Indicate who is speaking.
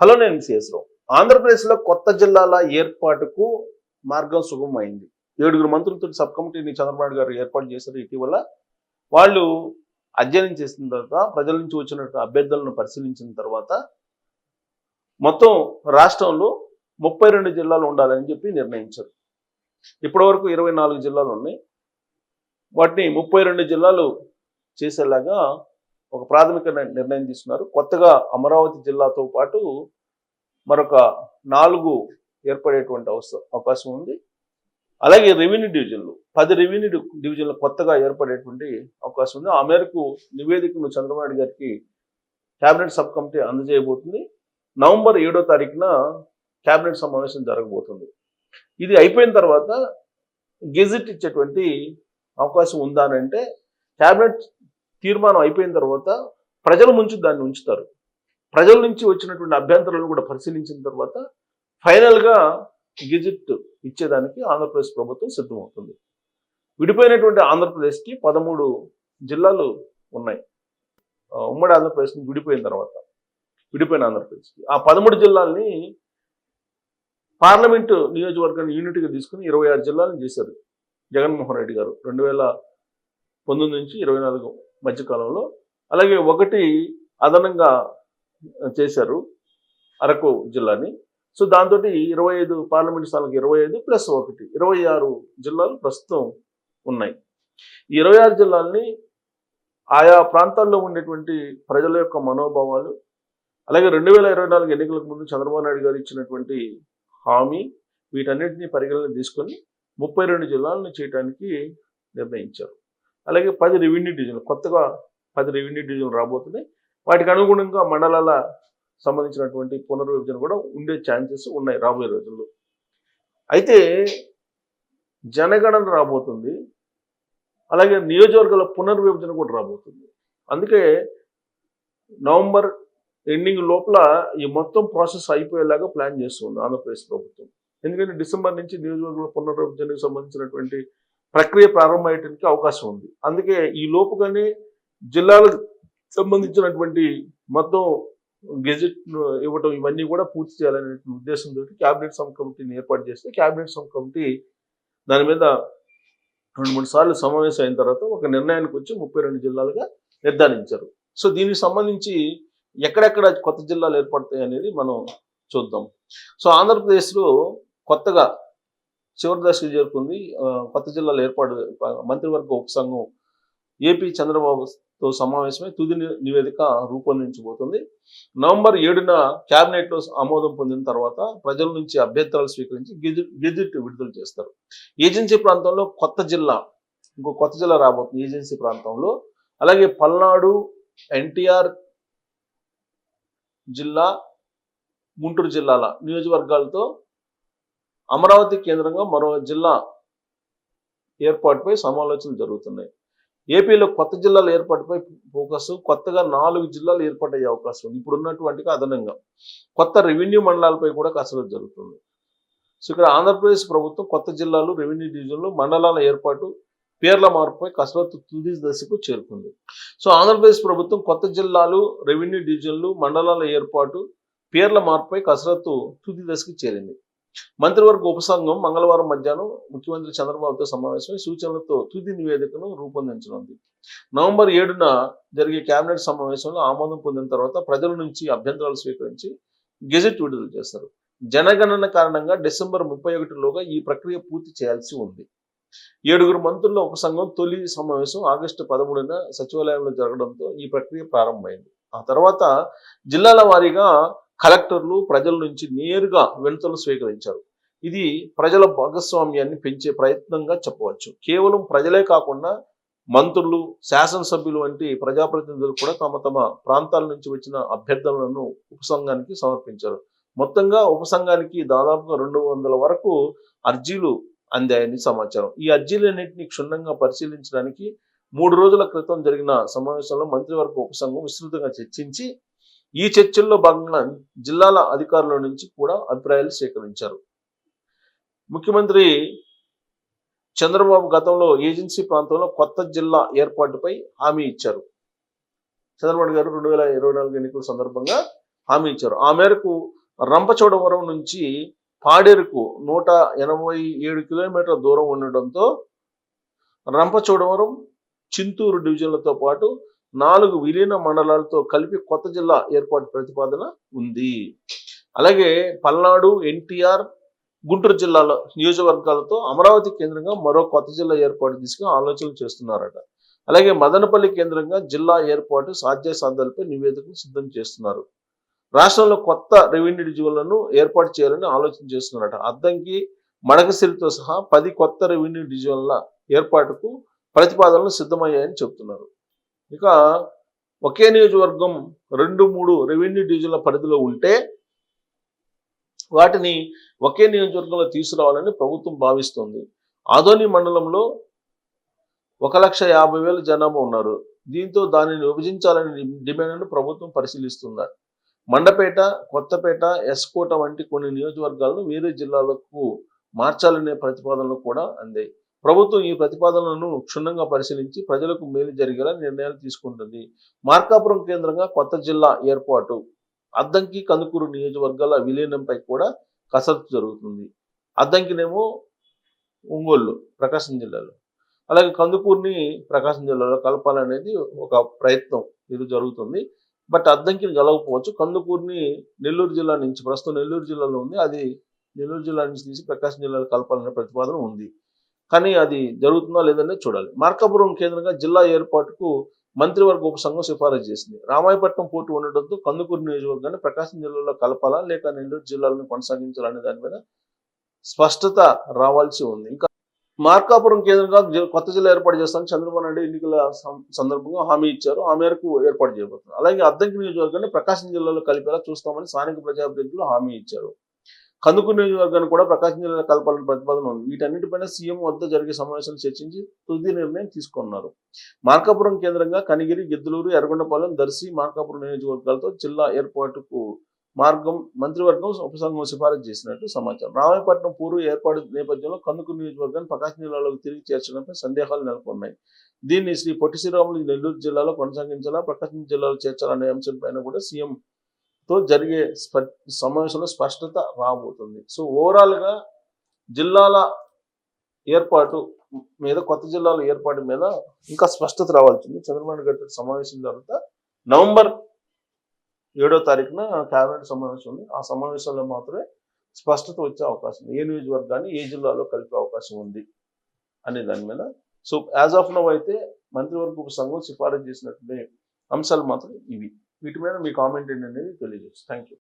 Speaker 1: Hello నేను CS రావు ఆంధ్రప్రదేశ్లో కొత్త జిల్లాల ఏర్పాటుకు మార్గం సుగమమైంది. ఏడుగురు మంత్రులతో సబ్ కమిటీని చంద్రబాబు గారు ఏర్పాటు చేశారు. ఇటీవల వాళ్ళు అధ్యయనం చేసిన తర్వాత ప్రజల నుంచి వచ్చినట్టు అభ్యర్థులను పరిశీలించిన తర్వాత మొత్తం రాష్ట్రంలో ముప్పై రెండు జిల్లాలు ఉండాలని చెప్పి నిర్ణయించారు. ఇప్పటివరకు ఇరవై నాలుగు జిల్లాలు ఉన్నాయి. వాటిని ముప్పై రెండు జిల్లాలు చేసేలాగా ఒక ప్రాథమిక నిర్ణయం తీసుకున్నారు. కొత్తగా అమరావతి జిల్లాతో పాటు మరొక నాలుగు ఏర్పడేటువంటి అవకాశం ఉంది. అలాగే రెవెన్యూ డివిజన్లు పది రెవెన్యూ డివిజన్లు కొత్తగా ఏర్పడేటువంటి అవకాశం ఉంది. ఆ మేరకు నివేదికను చంద్రబాబు గారికి కేబినెట్ సబ్ కమిటీ అందజేయబోతుంది. నవంబర్ ఏడో తారీఖున కేబినెట్ సమావేశం జరగబోతుంది. ఇది అయిపోయిన తర్వాత గెజిట్ ఇచ్చేటువంటి అవకాశం ఉందా అంటే కేబినెట్ తీర్మానం అయిపోయిన తర్వాత ప్రజల ముంచి దాన్ని ఉంచుతారు. ప్రజల నుంచి వచ్చినటువంటి అభ్యంతరాలను కూడా పరిశీలించిన తర్వాత ఫైనల్గా గెజిట్ ఇచ్చేదానికి ఆంధ్రప్రదేశ్ ప్రభుత్వం సిద్ధమవుతుంది. విడిపోయినటువంటి ఆంధ్రప్రదేశ్కి పదమూడు జిల్లాలు ఉన్నాయి. ఉమ్మడి ఆంధ్రప్రదేశ్ నుంచి విడిపోయిన తర్వాత విడిపోయిన ఆంధ్రప్రదేశ్కి. ఆ పదమూడు జిల్లాల్ని పార్లమెంటు నియోజకవర్గాన్ని యూనిట్గా తీసుకుని ఇరవై ఆరు జిల్లాలను చేశారు జగన్మోహన్ రెడ్డి గారు. రెండు వేల పంతొమ్మిది నుంచి ఇరవై నాలుగు మధ్యకాలంలో. అలాగే ఒకటి అదనంగా చేశారు అరకు జిల్లాని. సో దాంతో ఇరవై ఐదు పార్లమెంట్ స్థానాలకు ఇరవై ఐదు ప్లస్ ఒకటి. ఇరవై ఆరు జిల్లాలు ప్రస్తుతం ఉన్నాయి. ఈ ఇరవై ఆరు జిల్లాల్ని ఆయా ప్రాంతాల్లో ఉండేటువంటి ప్రజల యొక్క మనోభావాలు అలాగే రెండు వేల ఇరవై నాలుగు ఎన్నికలకు ముందు చంద్రబాబు నాయుడు గారు ఇచ్చినటువంటి హామీ వీటన్నిటిని పరిగణన తీసుకొని ముప్పై రెండు జిల్లాలను చేయడానికి నిర్ణయించారు. అలాగే పది రెవెన్యూ డివిజన్లు కొత్తగా పది రెవెన్యూ డివిజన్లు రాబోతున్నాయి. వాటికి అనుగుణంగా మండలాల సంబంధించినటువంటి పునర్విభజన కూడా ఉండే ఛాన్సెస్ ఉన్నాయి రాబోయే రోజుల్లో. అయితే జనగణన రాబోతుంది. అలాగే నియోజకవర్గాల పునర్విభజన కూడా రాబోతుంది. అందుకే నవంబర్ ఎండింగ్ లోపల ఈ మొత్తం ప్రాసెస్ అయిపోయేలాగా ప్లాన్ చేస్తుంది ఆంధ్రప్రదేశ్ ప్రభుత్వం. ఎందుకంటే డిసెంబర్ నుంచి నియోజకవర్గాల పునర్విభజనకు సంబంధించినటువంటి ప్రక్రియ ప్రారంభమయ్యడానికి అవకాశం ఉంది. అందుకే ఈ లోపుగానే జిల్లాలకు సంబంధించినటువంటి మొత్తం గెజెట్ ఇవ్వటం ఇవన్నీ కూడా పూర్తి చేయాలనే ఉద్దేశంతో క్యాబినెట్ సబ్ కమిటీని ఏర్పాటు చేస్తే క్యాబినెట్ సబ్ కమిటీ దాని మీద రెండు మూడు సార్లు సమావేశం అయిన తర్వాత ఒక నిర్ణయానికి వచ్చి ముప్పై రెండు జిల్లాలుగా నిర్ధారించారు. సో దీనికి సంబంధించి ఎక్కడెక్కడ కొత్త జిల్లాలు ఏర్పడతాయి అనేది మనం చూద్దాం. సో ఆంధ్రప్రదేశ్లో కొత్తగా చివరి దశకు చేరుకుంది కొత్త జిల్లాలో ఏర్పాటు మంత్రివర్గ ఉపసంఘం ఏపీ చంద్రబాబుతో సమావేశమై తుది నివేదిక రూపొందించబోతుంది. నవంబర్ ఏడున క్యాబినెట్లో ఆమోదం పొందిన తర్వాత ప్రజల నుంచి అభ్యంతరాలు స్వీకరించి గెజిట్ విడుదల చేస్తారు. ఏజెన్సీ ప్రాంతంలో కొత్త జిల్లా ఇంకో కొత్త జిల్లా రాబోతుంది ఏజెన్సీ ప్రాంతంలో. అలాగే పల్నాడు ఎన్టీఆర్ జిల్లా గుంటూరు జిల్లాల నియోజకవర్గాలతో అమరావతి కేంద్రంగా మరో జిల్లా ఏర్పాటుపై సమాలోచనలు జరుగుతున్నాయి. ఏపీలో కొత్త జిల్లాల ఏర్పాటుపై ఫోకస్ కొత్తగా నాలుగు జిల్లాలు ఏర్పాటయ్యే అవకాశం ఉంది. ఇప్పుడు ఉన్నటువంటికి అదనంగా కొత్త రెవెన్యూ మండలాలపై కూడా కసరత్తు జరుగుతుంది. సో ఇక్కడ ఆంధ్రప్రదేశ్ ప్రభుత్వం కొత్త జిల్లాలు రెవెన్యూ డివిజన్లు మండలాల ఏర్పాటు పేర్ల మార్పుపై కసరత్తు తుది దశకు చేరుకుంది. సో ఆంధ్రప్రదేశ్ ప్రభుత్వం కొత్త జిల్లాలు రెవెన్యూ డివిజన్లు మండలాల ఏర్పాటు పేర్ల మార్పుపై కసరత్తు తుది దశకు చేరింది. మంత్రివర్గ ఉపసంఘం మంగళవారం మధ్యాహ్నం ముఖ్యమంత్రి చంద్రబాబుతో సమావేశమై సూచనలతో తుది నివేదికను రూపొందించనుంది. నవంబర్ ఏడున జరిగే కేబినెట్ సమావేశంలో ఆమోదం పొందిన తర్వాత ప్రజల నుంచి అభ్యంతరాలు స్వీకరించి గెజెట్ విడుదల చేస్తారు జనగణన కారణంగా డిసెంబర్ ముప్పై ఒకటిలోగా ఈ ప్రక్రియ పూర్తి చేయాల్సి ఉంది. ఏడుగురు మంత్రుల ఉపసంఘం తొలి సమావేశం ఆగస్టు పదమూడున సచివాలయంలో జరగడంతో ఈ ప్రక్రియ ప్రారంభమైంది. ఆ తర్వాత జిల్లాల వారీగా కలెక్టర్లు ప్రజల నుంచి నేరుగా వినతులు స్వీకరించారు. ఇది ప్రజల భాగస్వామ్యాన్ని పెంచే ప్రయత్నంగా చెప్పవచ్చు. కేవలం ప్రజలే కాకుండా మంత్రులు శాసనసభ్యులు వంటి ప్రజాప్రతినిధులు కూడా తమ తమ ప్రాంతాల నుంచి వచ్చిన అభ్యర్థనలను ఉపసంఘానికి సమర్పించారు. మొత్తంగా ఉపసంఘానికి దాదాపుగా రెండు వందల వరకు అర్జీలు అందాయని సమాచారం. ఈ అర్జీలన్నింటినీ క్షుణ్ణంగా పరిశీలించడానికి మూడు రోజుల క్రితం జరిగిన సమావేశంలో మంత్రివర్గ ఉపసంఘం విస్తృతంగా చర్చించి ఈ చర్చల్లో భాగంగా జిల్లాల అధికారుల నుంచి కూడా అభిప్రాయాలు సేకరించారు. ముఖ్యమంత్రి చంద్రబాబు గతంలో ఏజెన్సీ ప్రాంతంలో కొత్త జిల్లా ఏర్పాటుపై హామీ ఇచ్చారు. చంద్రబాబు గారు రెండు వేల ఇరవై నాలుగు ఎన్నికల సందర్భంగా హామీ ఇచ్చారు. ఆ మేరకు రంపచోడవరం నుంచి పాడేరుకు నూట ఎనభై ఏడు కిలోమీటర్ల దూరం ఉండడంతో రంపచోడవరం చింతూరు డివిజన్లతో పాటు నాలుగు విలీన మండలాలతో కలిపి కొత్త జిల్లా ఏర్పాటు ప్రతిపాదన ఉంది. అలాగే పల్నాడు ఎన్టీఆర్ గుంటూరు జిల్లాల నియోజకవర్గాలతో అమరావతి కేంద్రంగా మరో కొత్త జిల్లా ఏర్పాటు దిశగా ఆలోచనలు చేస్తున్నారట. అలాగే మదనపల్లి కేంద్రంగా జిల్లా ఏర్పాటు సాధ్యాసాధ్యాలపై నివేదికను సిద్ధం చేస్తున్నారు. రాష్ట్రంలో కొత్త రెవెన్యూ డివిజన్లను ఏర్పాటు చేయాలని ఆలోచన చేస్తున్నారట. అద్దంకి మడకసిరితో సహా పది కొత్త రెవెన్యూ డివిజన్ల ఏర్పాటుకు ప్రతిపాదనలు సిద్ధమయ్యాయని చెబుతున్నారు. ఇక ఒకే నియోజకవర్గం రెండు మూడు రెవెన్యూ డివిజన్ల పరిధిలో ఉంటే వాటిని ఒకే నియోజకవర్గంలో తీసుకురావాలని ప్రభుత్వం భావిస్తుంది. ఆదోని మండలంలో ఒక లక్ష యాభై వేల జనాభా ఉన్నారు. దీంతో దానిని విభజించాలని డిమాండ్ను ప్రభుత్వం పరిశీలిస్తుంది. మండపేట కొత్తపేట ఎస్కోట వంటి కొన్ని నియోజకవర్గాలను వేరే జిల్లాలకు మార్చాలనే ప్రతిపాదనలు కూడా అందాయి. ప్రభుత్వం ఈ ప్రతిపాదనలను క్షుణ్ణంగా పరిశీలించి ప్రజలకు మేలు జరిగేలా నిర్ణయాలు తీసుకుంటుంది. మార్కాపురం కేంద్రంగా కొత్త జిల్లా ఏర్పాటు. అద్దంకి కందుకూరు నియోజకవర్గాల విలీనంపై కూడా కసరత్తు జరుగుతుంది. అద్దంకినేమో ఒంగోలు ప్రకాశం జిల్లాలో. అలాగే కందుకూరుని ప్రకాశం జిల్లాలో కలపాలనేది ఒక ప్రయత్నం ఇది జరుగుతుంది. బట్ అద్దంకిని కలగకపోవచ్చు కందుకూరుని నెల్లూరు జిల్లా నుంచి ప్రస్తుతం నెల్లూరు జిల్లాలో ఉంది. అది నెల్లూరు జిల్లా నుంచి తీసి ప్రకాశం జిల్లాలో కలపాలనే ప్రతిపాదన ఉంది. కానీ అది జరుగుతుందా లేదనేది చూడాలి. మార్కాపురం కేంద్రంగా జిల్లా ఏర్పాటుకు మంత్రివర్గ ఉపసంఘం సిఫారసు చేసింది. రామాయపట్నం పోటీ ఉండటంతో కందుకూరు నియోజకవర్గాన్ని ప్రకాశం జిల్లాలో కలపాలా లేక నెల్లూరు జిల్లాలను కొనసాగించాలనే దాని మీద స్పష్టత రావాల్సి ఉంది. ఇంకా మార్కాపురం కేంద్రంగా కొత్త జిల్లా ఏర్పాటు చేస్తామని చంద్రబాబు నాయుడు ఎన్నికల సందర్భంగా హామీ ఇచ్చారు. ఆ మేరకు ఏర్పాటు చేయబోతున్నారు. అలాగే అద్దంకి నియోజకవర్గాన్ని ప్రకాశం జిల్లాలో కలిపేలా చూస్తామని స్థానిక ప్రజాప్రతినిధులు హామీ ఇచ్చారు. కందుకూరు నియోజకవర్గాన్ని కూడా ప్రకాశం జిల్లా కలపాలని ప్రతిపాదన ఉంది. వీటన్నిటిపైన సీఎం వద్ద జరిగే సమావేశాలు చర్చించి తుది నిర్ణయం తీసుకున్నారు. మార్కాపురం కేంద్రంగా కనిగిరి గిద్దలూరు ఎర్రగొండపాలెం దర్శి మార్కాపురం నియోజకవర్గాలతో జిల్లా ఏర్పాటుకు మార్గం మంత్రివర్గం ఉపసంఘం సిఫారసు చేసినట్టు సమాచారం. రామాయపట్నం పూర్వ ఏర్పాటు నేపథ్యంలో కందుకూరు నియోజకవర్గాన్ని ప్రకాశం జిల్లాలోకి తిరిగి చేర్చడంపై సందేహాలు నెలకొన్నాయి. దీన్ని శ్రీ పొట్టి శ్రీరాములు నెల్లూరు జిల్లాలో కొనసాగించాలా ప్రకాశం జిల్లాలో చేర్చాలనే అంశంపైన కూడా సీఎం తో జరిగే స్ప- సమావేశంలో స్పష్టత రాబోతుంది. సో ఓవరాల్గా జిల్లాల ఏర్పాటు మీద కొత్త జిల్లాల ఏర్పాటు మీద ఇంకా స్పష్టత రావాల్సింది. చంద్రబాబు గారి సమావేశం తర్వాత నవంబర్ ఏడో తారీఖున కేబినెట్ సమావేశం ఉంది. ఆ సమావేశంలో మాత్రమే స్పష్టత వచ్చే అవకాశం ఉంది. ఏ నియోజకవర్గాన్ని ఏ జిల్లాలో కలిపే అవకాశం ఉంది అనే దాని మీద. సో యాజ్ ఆఫ్ నవ్ అయితే మంత్రివర్గ ఉపసంఘం సిఫారసు చేసినటువంటి అంశాలు మాత్రం ఇవి. వీటి మీద మీ కామెంట్ ఏంటనేది తెలియజేస్తాను థ్యాంక్ యూ